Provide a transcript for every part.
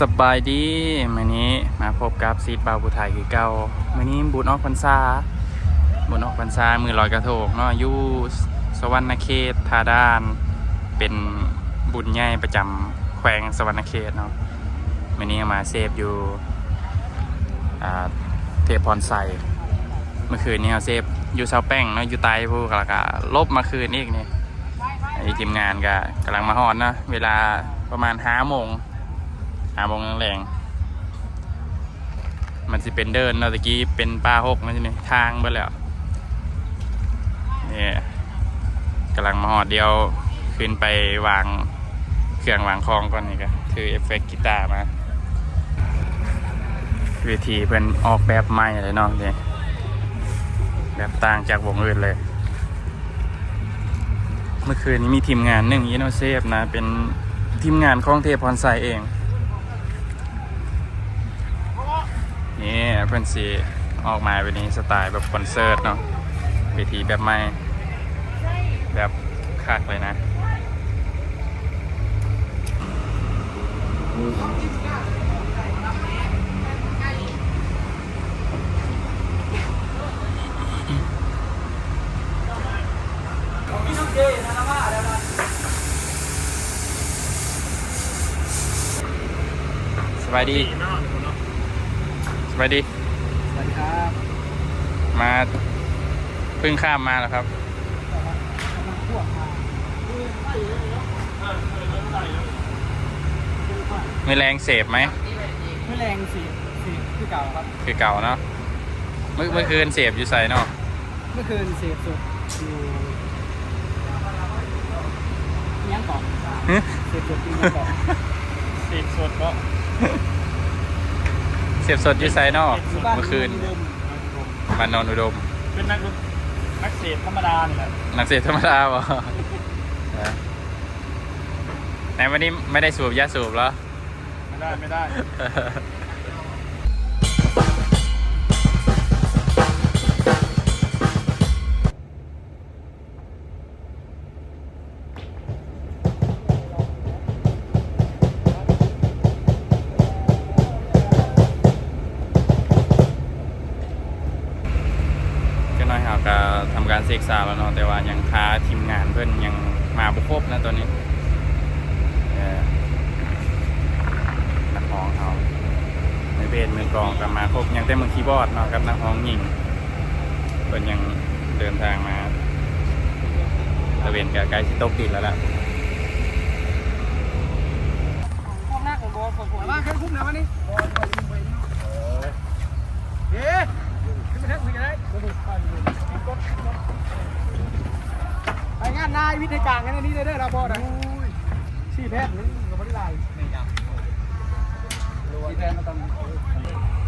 สบายดีมื้อนี้มาพบกับซีดบาวบุไทยคือเก่ามื้อนี้บุญออกพรรษาบุญออกพรรษามือลอยกระทงเนาะอยู่สวรรณเขตทาดาน เป็นบุญใหญ่ประจำแขวงสวรรณเขตเนาะมื้อนี้มาเซฟอยู่เทพพรไซเมื่อคืนนี้เราเซฟอยู่เซาแป้งเนาะอยู่ไตพูกแล้วก็ลบมาคืนอีกนี่ไอทีมงานก็กำลังมาฮอดเนาะเวลาประมาณห้าโมง หาโมงแรงๆมันจะเป็นเดินเนาตะกี้เป็นปลาหกนั่นนี่ทางไปแล้วนี่กำลังมาหอดเดียวขึ้นไปวางเครื่องวางคลองก่อนนี่ก็ถือเอฟเฟกต์กีตาร์มาเวทีเพิ่นออกแบบใหม่เลยเนาะนี่แบบต่างจากวงอื่นเลย เมื่อคืนนี้มีทีมงานหนึ่งยีโนเซฟนะ เป็นทีมงานของเทพพรไซเอง นี่เพื่อนสีออกมาเป็นนี้สไตล์แบบคอนเสิร์ตเนาะเวทีแบบใหม่แบบคักเลยนะสบายดี สบายดี สวัสดีครับมาเพิ่งข้ามมาแล้วครับกำลังพวกมาไม่แรงเสพไหมไม่แรงสีสีคือเก่าครับ คือเก่าเนาะเมื่อเมื่อคืนเสพอยู่ใส่เนาะเมื่อคืนเสียบสุดอยู่อิหยังก่อนฮึเสียบสุดอยู่อิหยังก่อนเสพสดก็ เสพสดอยู่ใส่เนาะเมื่อคืนบ้าบ้านนอนอุดม เป็นนักดนนักเสพธรรมดาเนี่ยแหละนักเสพธรรมดาบ่เออไหนวันนี้ไม่ได้สูบยาสูบแล้วไม่ได้ ไม่ได้ ทำการเซ็กซาวแล้วเนาะแต่ว่ายังค้าทีมงานเพื่อนยังมาบุครบนะตัวนี้เออนักร้องเขาในเบสมือกลองกับมาครบยังแต่มือคีย์บอร์ดเนาะกับนักร้องหญิงเพื่อนยังเดินทางมาตะเวนกับไกด์ที่ตกดินแล้วล่ะพวกหน้าของบอลของผมมาแค่คุ้มนะวันนี้บอลไปยิงไปนี่เอ๊ะขึ้นไปแท็กซี่กันได้ ไปงานนายวิทยการกันนี่เด้อเราบอลนะชี้แพทย์นี่ก็ไม่ได้ไล่ชี้แพทย์มาตำ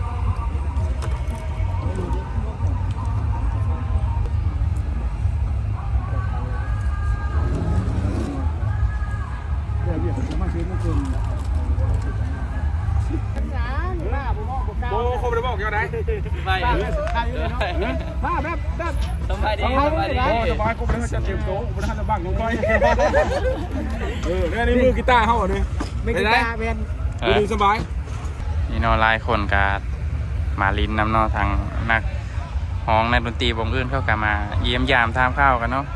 กยังไงไปใครเลยเนาะบ้าแบบแบบสบายดีสบายดีโอ้สบายกูไม่ได้จะเตรียมโต๊ะกูไม่ได้จะบังลงไปเออนี่มือกีตาร์เขาอะนี่ไม่กินตาเป็นเอดูอดีสบายนี่เนาะหลายคนกามาลินน้ำเนาะทางนักห้องนักดนตรีวงอื่นเข้ากันมา เยี่ยมยามทามข้าวกันเนาะ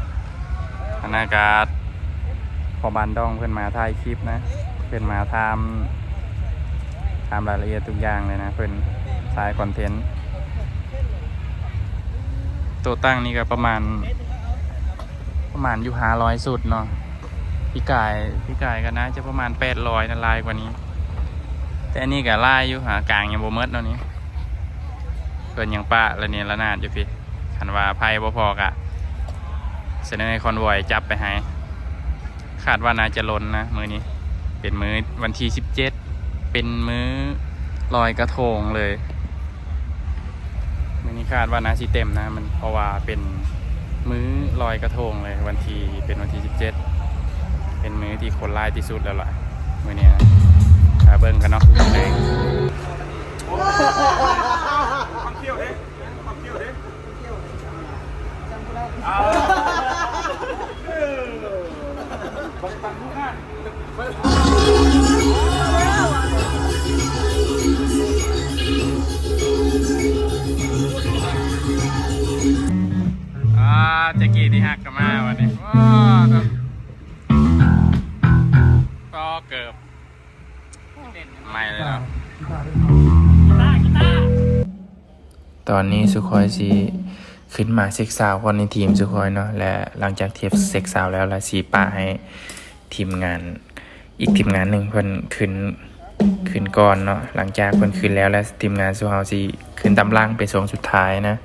คณะกาพอบานดองเพื่อนมาถ่ายคลิปนะ เพื่อนมาทำทำรายละเอียดทุกอย่างเลยนะเพื่อน สายคอนเทนต์ตัวตั้งนี่ก็ประมาณ ประมาณอยู่หาร้อยสุดเนาะพี่กายพี่กายก็น่าจะประมาณแปดร้อยนะลายกว่านี้ แต่อันนี้ก็ไล่อยู่หากลางยังโบเมิดเนาะนี่เพิ่นยังปะละเนี่ยละนาดอยู่พี่คันว่าไพ่บ่พอกะเสนอให้คอนวอยจับไปให้คาดว่าน่าจะล้นนะมือนี้ เป็นมือวันที่สิบเจ็ดเป็นมือลอยกระทงเลย มือนี้คาดว่าน่าสิเต็มนะมันเพราะว่าเป็นมื้อลอยกระทงเลยวันที่เป็นวันที่สิบเจ็ดเป็นมื้อที่คนไล่ที่สุดแล้วล่ะมือนี้นะอาเบิ้งกันเนาะ นี้สุคอยสีขึ้นมาเซ็กซาวคนในทีมสุคอยเนาะและหลังจากเทปเซ็กซาวแล้วละสีป่าให้ทีมงาน อีกทีมงานหนึ่งเพิ่นขึ้นขึ้นก่อนเนาะหลังจากเพิ่นขึ้นแล้วและทีมงานสุเฮาสิขึ้นตำล่างไปส่งสุดท้ายนะ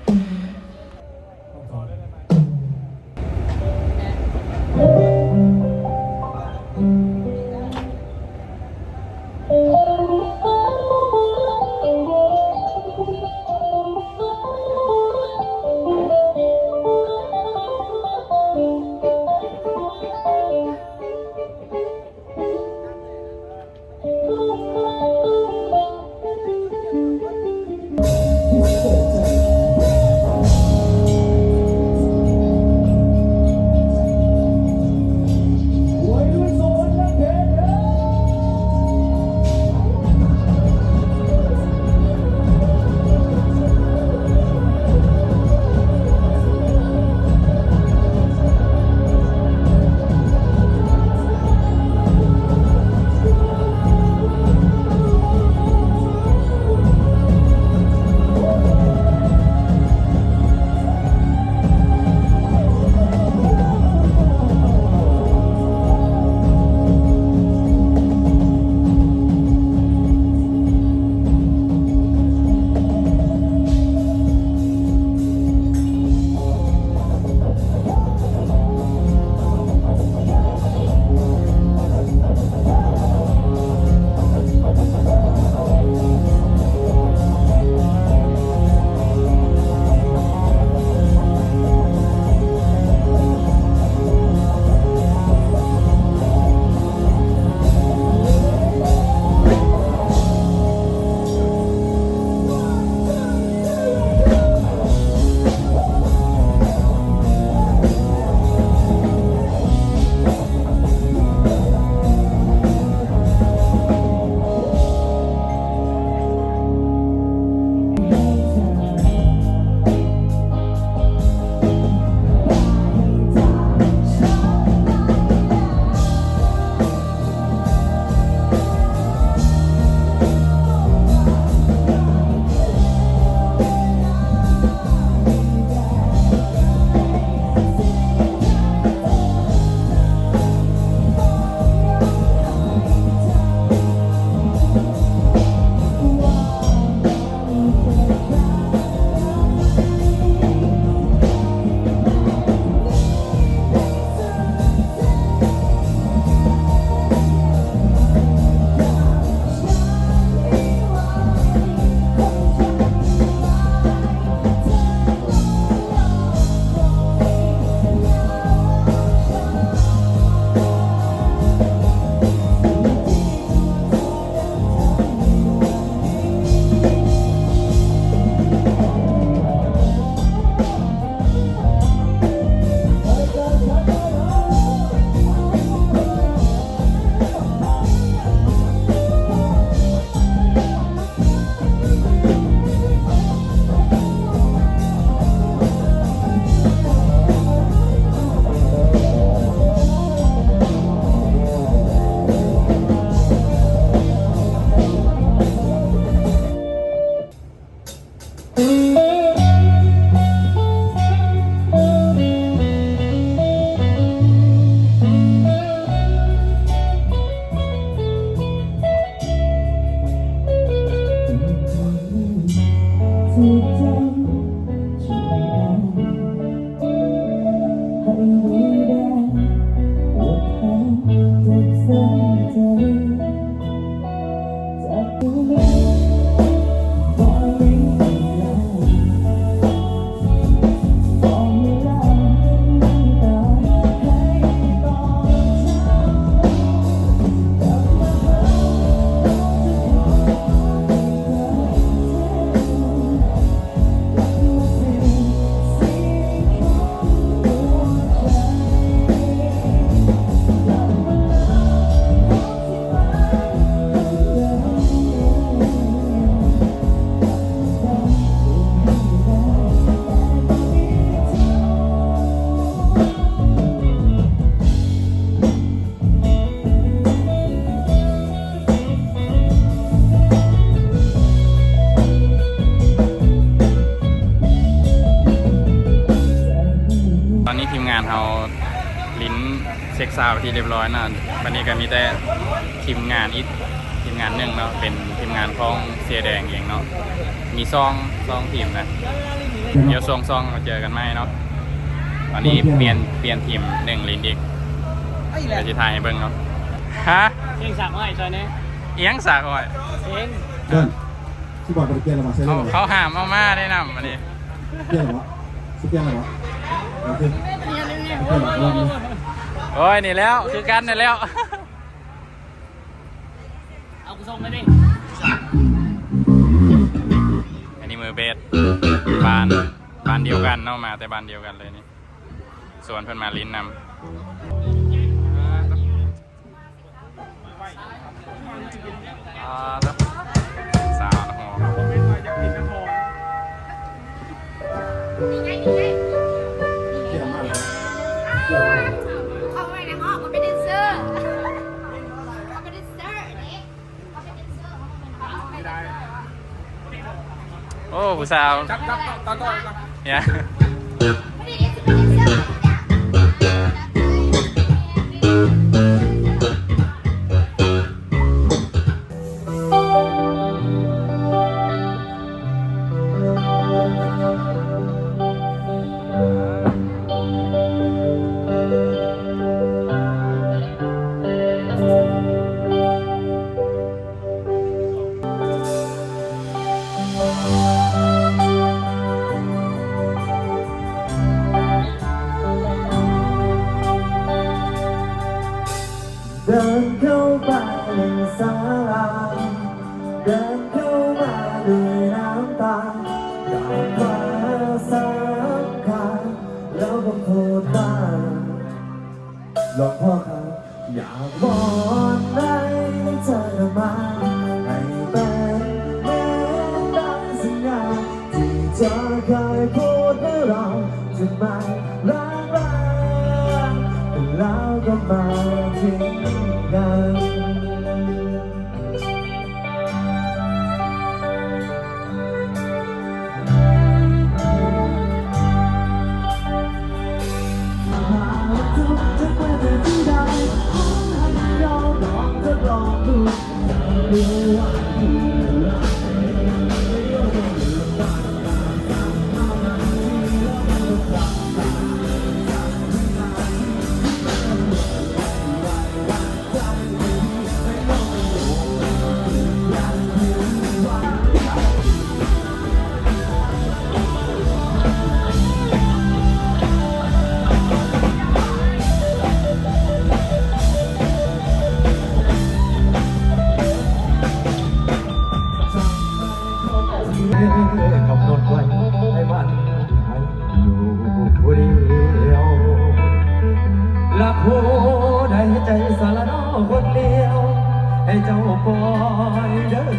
สาวที่เรียบร้อยนะวันนี้ก็มีแต่ทีมงานอีกทีมงานหนึ่งเนาะเป็นทีมงานของเสียแดงเองเนาะมีซองซองทีมนะเดี๋ยวซองซองมาเจอกันไหมเนาะตอนนี้เปลี่ยนเปลี่ยนทีมหนึ่งลินอีกไอ้แหละเดี๋ยวจะถ่ายให้เบิ่งเนาะฮะเพลงสามอ้อยซอยนี้เอียงสากอ้อยเพลงเดินที่บอกไปเกียร์เรามาใช้เขาได้ไหมเขาห้ามเอามาได้นำอันนี้เกียร์เหรอสเกียร์เหรอโอเคเกียร์เหรอรอบนี้ โอ้ยนี่แล้วคือกันนี่แล้ว เอากูส่งไปดิอันนี้มือเบสบ้านบ้านเดียวกันเนาะมาแต่บ้านเดียวกันเลยนี่ส่วนเพิ่นมาลิ้นนำอ่าแล้วสาวนะฮ โอ้ผู้สาวจับจับตาต่อเนี่ย ก็โทษตาหลวงพ่อครับ อยากบอกให้เธอมา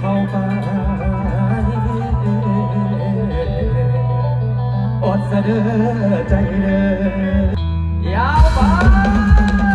เดินเข้าไปอดสะเดือใจเด้อยาวไป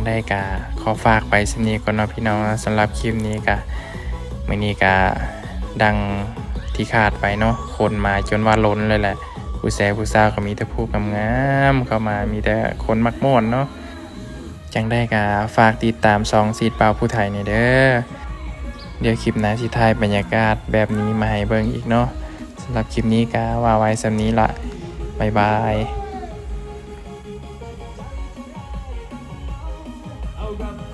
งได้กะขอฝากไปสนีก่อนเนาะพี่น้องสำหรับคลิปนี้กะมื้อนี้กะดังที่คาดไปเนาะคนมาจนว่าล้นเลยแหละผู้แซ่ผู้สาวก็มีแต่ผู้งามเข้ามามีแต่คนมักม่วนเนาะจังได้กะฝากติดตามซองซีดเปล่าผู้ไทยนี่เด้อเดี๋ยวคลิปน้าสิถ่ายบรรยากาศแบบนี้มาให้เบิ่งอีกเนาะสำหรับคลิปนี้กะว่าไว้สำนี้ละบ๊ายบาย about